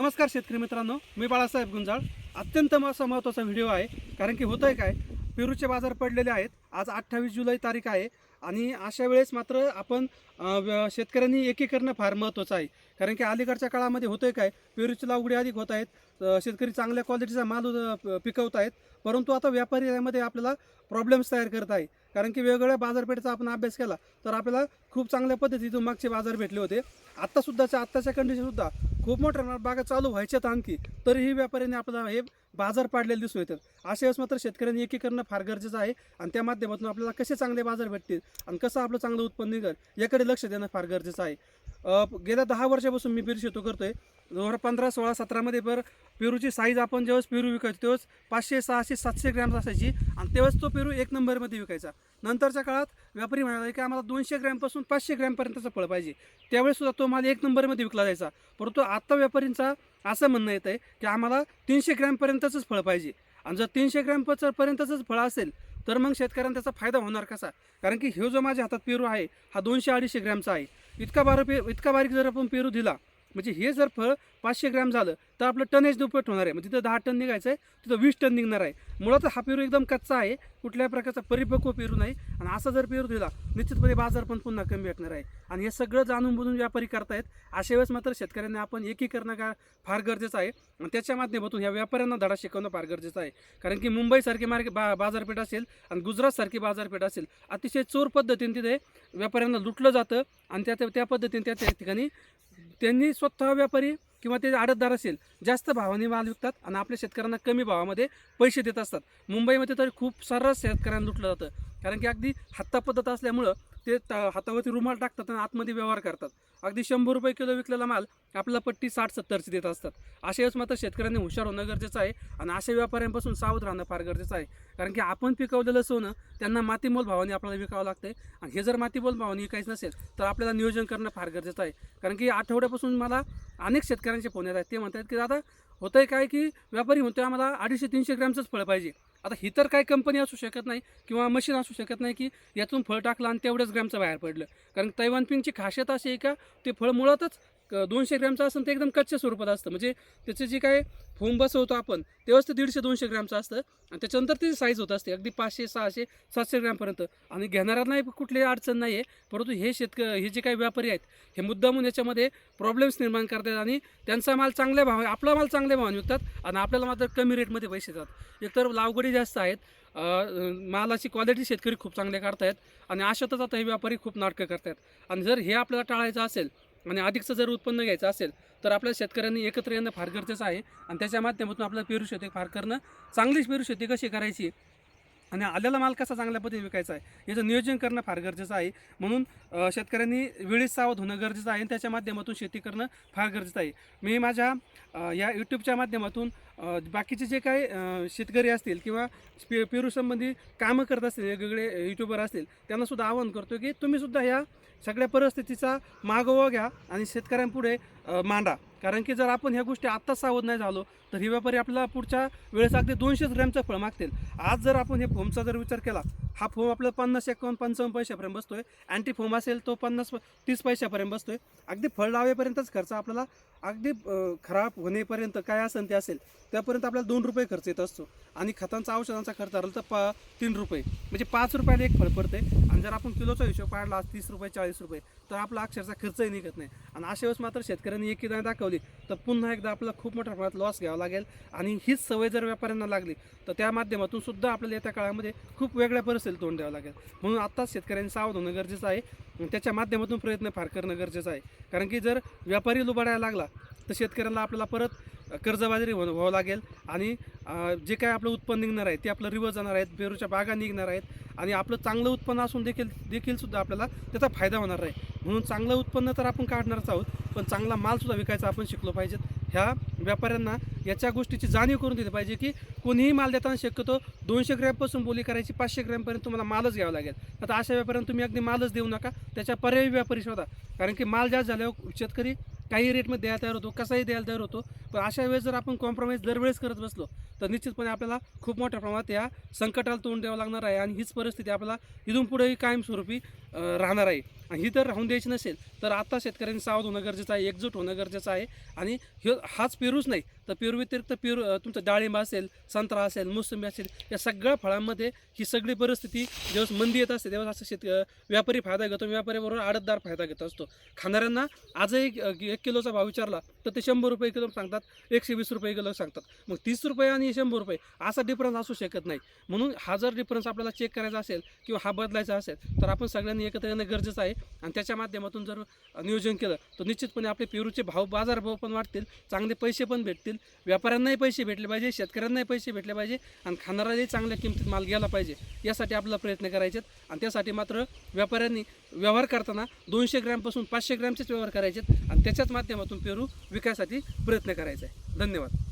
नमस्कार शेतकरी मित्रांनो मी बाळासाहेब गुंजाळ. अत्यंत असा महत्त्वाचा व्हिडिओ आहे कारण की होतं आहे काय पेरूचे बाजार पडलेले आहेत. आज अठ्ठावीस जुलै तारीख आहे आणि अशा वेळेस मात्र आपण व्य- शेतकऱ्यांनी एकीकरणं फार महत्त्वाचं आहे. कारण की अलीकडच्या काळामध्ये होतं आहे काय पेरूची लागवडी अधिक होत आहेत शेतकरी चांगल्या क्वालिटीचा माल पिकवत आहेत. परंतु आता व्यापारी यामध्ये आपल्याला प्रॉब्लेम्स तयार करत आहे. कारण की वेगवेगळ्या बाजारपेठेचा आपण अभ्यास केला तर आपल्याला खूप चांगल्या पद्धतीतून मागचे बाजार भेटले होते. आत्तासुद्धाच्या आत्ताच्या कंडिशनसुद्धा खूप मोठ्या प्रमाणात बागा चालू व्हायच्यात आणखी तरीही व्यापाऱ्यांनी आपल्याला हे बाजार पाडलेले दिसून येतात. अशा वेळेस मात्र शेतकऱ्यांनी एकीकरणं फार गरजेचं आहे आणि त्या माध्यमातून आपल्याला कसे चांगले बाजार भेटतील आणि कसं आपलं चांगलं उत्पन्न निघेल याकडे लक्ष देणं फार गरजेचं आहे. गेल्या दहा वर्षापासून मी पेरू शेतो करतोय. दोन हजार पंधरा सोळा सतरामध्ये पर पेरूची साईज आपण जेव्हाच पेरू विकायचो तेव्हाच पाचशे सहाशे सातशे ग्रॅम्स असायची. आणि तेव्हाच तो पेरू एक नंबरमध्ये विकायचा. नंतरच्या काळात व्यापारी म्हणाला की आम्हाला दोनशे ग्रॅमपासून पाचशे ग्रॅमपर्यंतचं फळ पाहिजे. त्यावेळेस सुद्धा तो माल एक नंबरमध्ये विकला जायचा. परंतु आत्ता व्यापारींचा असं म्हणणं येतं आहे की आम्हाला तीनशे ग्रॅमपर्यंतचंच फळ पाहिजे. आणि जर तीनशे ग्रॅमपर्यंतचंच फळ असेल तर मग शेतकऱ्यांना त्याचा फायदा होणार कसा? कारण की हे जो माझ्या हातात पेरू आहे हा दोनशे अडीचशे ग्रॅमचा आहे. इतका बारा पे इतका बारीक जर आपण पेरू दिला म्हणजे हे जर फळ पाचशे ग्रॅम झालं तर आपलं टनेज दुप्पट होणार आहे. म्हणजे तिथं दहा टन निघायचं आहे तिथं वीस टन निघणार आहे. मुळात हा पेरू एकदम कच्चा आहे कुठल्याही प्रकारचा परिपक्व पेरू नाही. आणि असा जर पेरू दिला निश्चितपणे बाजार पण पुन्हा कमी भेटणार आहे. आणि हे सगळं जाणून बुजून व्यापारी करतायत. अशा वेळेस मात्र शेतकऱ्यांनी आपण एकीकरणं का फार गरजेचं आहे. आणि त्याच्या माध्यमातून ह्या व्यापाऱ्यांना धडा शिकवणं फार गरजेचं आहे. कारण की मुंबईसारखी मार्के बा बाजारपेठ असेल आणि गुजरातसारखी बाजारपेठ असेल अतिशय चोर पद्धतीने तिथे व्यापाऱ्यांना लुटलं जातं. आणि त्या त्या पद्धतीने त्या त्या ठिकाणी त्यांनी स्वतः व्यापारी किंवा ते आडतदार असेल जास्त भावाने माल विकतात आणि आपल्या शेतकऱ्यांना कमी भावामध्ये पैसे देत असतात. मुंबईमध्ये तर खूप सर्रास शेतकऱ्यांना लुटलं जातं. कारण की अगदी हत्ता पद्धत असल्यामुळं ते त- हातावरती रुमाल टाकतात आणि आतमध्ये व्यवहार करतात. अगदी शंभर रुपये किलो विकलेला माल आपला पट्टी साठ सत्तरची देत असतात. अशा वेळेस मात्र शेतकऱ्यांनी हुशार होणं गरजेचं आहे आणि अशा व्यापाऱ्यांपासून सावध राहणं फार गरजेचं आहे. कारण की आपण पिकवलेलं सोनं त्यांना मातीमोल भावाने आपल्याला विकावं लागतंय आणि हे जर मातीमोल भावाने विकायचं नसेल तर आपल्याला नियोजन करणं फार गरजेचं आहे. कारण की आठवड्यापासून मला अनेक शेतकऱ्यांचे फोन येत आहेत. ते म्हणतात की दादा होतंय काय की व्यापारी म्हणतोय आम्हाला अडीचशे तीनशे ग्रॅमचंच फळ पाहिजे. आता ही तर काही कंपनी असू शकत नाही किंवा मशीन असू शकत नाही की यातून फळ टाकलं आणि तेवढ्याच ग्रॅमचं बाहेर पडलं. कारण तैवान पिंगची खासियत अशी आहे का ते फळ मुळातच दोनशे ग्रॅमचं असतं ते एकदम कच्च्या स्वरूपात असतं. म्हणजे त्याचं जे काय फोम बसवतो आपण तेव्हाच ते दीडशे दोनशे ग्रॅमचं असतं. आणि त्याच्यानंतर ती साईज होत असते. अगदी पाचशे सहाशे सातशे ग्रॅमपर्यंत आणि घेणाऱ्यांनाही कुठलीही अडचण नाही आहे परंतु हे शेतक हे जे काही व्यापारी आहेत हे मुद्दामून याच्यामध्ये प्रॉब्लेम्स निर्माण करतात आणि त्यांचा माल चांगल्या भाव आपला माल चांगल्या भावाने विकतात आणि आपल्याला मात्र कमी रेटमध्ये पैसे देतात. एकतर लावगडी जास्त आहेत मालाची क्वालिटी शेतकरी खूप चांगले करतायत आणि अशातच आता हे व्यापारी खूप नाटकं करतायत. आणि जर हे आपल्याला टाळायचं असेल आणि अधिकचं जर उत्पन्न घ्यायचं असेल तर आपल्या शेतकऱ्यांनी एकत्र येणं फार गरजेचं आहे. आणि त्याच्या माध्यमातून आपल्याला पेरू शेती फार करणं चांगलीच पेरू शेती कशी करायची? आणि आलेला माल कसा चांगल्या पद्धतीने विकायचा आहे? याचं नियोजन करणं फार गरजेचं आहे. म्हणून शेतकऱ्यांनी वेळीच सावध होणं गरजेचं आहे आणि त्याच्या माध्यमातून शेती करणं फार गरजेचं आहे. मी माझ्या या यूट्यूबच्या माध्यमातून बाकीचे जे काही शेतकरी असतील किंवा पे पेरूसंबंधी कामं करत असतील वेगवेगळे यूट्यूबर असतील त्यांनासुद्धा आवाहन करतो की तुम्हीसुद्धा ह्या सगळ्या परिस्थितीचा मागोवा घ्या आणि शेतकऱ्यांपुढे मांडा. कारण की जर आपण ह्या गोष्टी आत्ताच सावध नाही झालो तर ही व्यापारी आपल्याला पुढच्या वेळेस अगदी दोनशेच ग्रॅमचं फळ मागतील. आज जर आपण हे फोमचा जर विचार केला हा फोम आपला पन्नास एकावन्न पंचावन्न पैशापर्यंत बसतोय. अँटी फोम असेल तो पन्नास तीस पैशापर्यंत बसतोय. अगदी फळ लावेपर्यंतच खर्च आपल्याला अगदी खराब होण्यापर्यंत काय असेल ते असेल त्यापर्यंत आपल्याला दोन रुपये खर्च येत असतो. आणि खतांचा औषधांचा खर्च आला तर पा तीन रुपये. म्हणजे पाच रुपयाला एक फळ पडते आणि जर आपण किलोचा हिशोब पाडला तीस रुपये चाळीस रुपये तर आपला अक्षरचा खर्चही निघत नाही. आणि अशा वेळेस मात्र शेतकऱ्यांनी एकी दाखवली तर पुन्हा एकदा आपल्याला खूप मोठ्या प्रमाणात लॉस घ्यावा लागेल. आणि हीच सवय जर व्यापाऱ्यांना लागली तर त्या माध्यमातून सुद्धा आपल्याला येत्या काळामध्ये खूप वेगळ्या परिस्थितीला तोंड द्यावं लागेल. म्हणून आत्ताच शेतकऱ्यांनी सावध होणं गरजेचं आहे. त्याच्या माध्यमातून प्रयत्न फार करणं गरजेचं आहे. कारण की जर व्यापारी लुबाडायला लागला तर शेतकऱ्यांना आपल्याला परत कर्जबाजारी व्हावं लागेल. आणि जे काय आपलं उत्पन्न निघणार आहे ते आपलं रिवर्स जाणार आहेत पेरूच्या बागा निघणार आहेत. आणि आपलं चांगलं उत्पन्न असून देखील देखील सुद्धा आपल्याला त्याचा फायदा होणार आहे. म्हणून चांगलं उत्पन्न तर आपण काढणारच आहोत पण चांगला मालसुद्धा विकायचा आपण शिकलो पाहिजेत. ह्या व्यापाऱ्यांना याच्या गोष्टीची जाणीव करून दिली पाहिजे की कोणीही माल देताना शक्यतो दोनशे ग्रॅमपासून बोली करायची पाचशे ग्रॅमपर्यंत तुम्हाला मालच घ्यावा लागेल. आता अशा व्यापाऱ्यांना तुम्ही अगदी मालच देऊ नका त्याच्या पर्यायी व्यापारी शोधा. कारण की माल जास्त झाल्यावर शेतकरी काही रेटमध्ये द्यायला तयार होतो कसाही द्यायला तयार होतो. पण अशा वेळेस जर आपण कॉम्प्रोमाइज दरवेळेस करत बसलो तर निश्चितपणे आपल्याला खूप मोठ्या प्रमाणात या संकटाला तोंड द्यावं लागणार आहे आणि हीच परिस्थिती आपल्याला इथून पुढेही कायमस्वरूपी राहणार आहे. आणि ही तर राहून द्यायची नसेल तर आता शेतकऱ्यांनी सावध होणं गरजेचं आहे एकजूट होणं गरजेचं आहे. आणि हे हाच पेरूच नाही तर पेरू व्यतिरिक्त पेरू तुमचं डाळिंब असेल संत्रा असेल मोसंबी असेल या सगळ्या फळांमध्ये ही सगळी परिस्थिती जेव्हा मंदी येत असते तेव्हा असं शेत व्यापारी फायदा घेतो व्यापारीबरोबर आडतदार फायदा घेत असतो. खाणाऱ्यांना आजही एक एक किलोचा भाव विचारला तर ते शंभर रुपये किलो सांगतात एकशे वीस रुपये किलो सांगतात. मग तीस रुपये आणि शंभर रुपये असा डिफरन्स असू शकत नाही. म्हणून हा जर डिफरन्स आपल्याला चेक करायचा असेल किंवा हा बदलायचा असेल तर आपण सगळ्यांनी एकत्र येणं गरजेचं आहे. आणि त्याच्या माध्यमातून जर नियोजन केलं तर निश्चितपणे आपले पेरूचे भाव बाजारभाव पण वाढतील चांगले पैसे पण भेटतील. व्यापाऱ्यांनाही पैसे भेटले पाहिजे शेतकऱ्यांनाही पैसे भेटले पाहिजे आणि खाणाऱ्यालाही चांगल्या किमतीत माल घ्यायला पाहिजे. यासाठी आपल्याला प्रयत्न करायचे आहेत आणि त्यासाठी मात्र व्यापाऱ्यांनी व्यवहार करताना दोनशे ग्रॅमपासून पाचशे ग्रॅमचेच व्यवहार करायचे आहेत आणि त्याच्याच माध्यमातून पेरू विकायसाठी प्रयत्न करायचा आहे. धन्यवाद.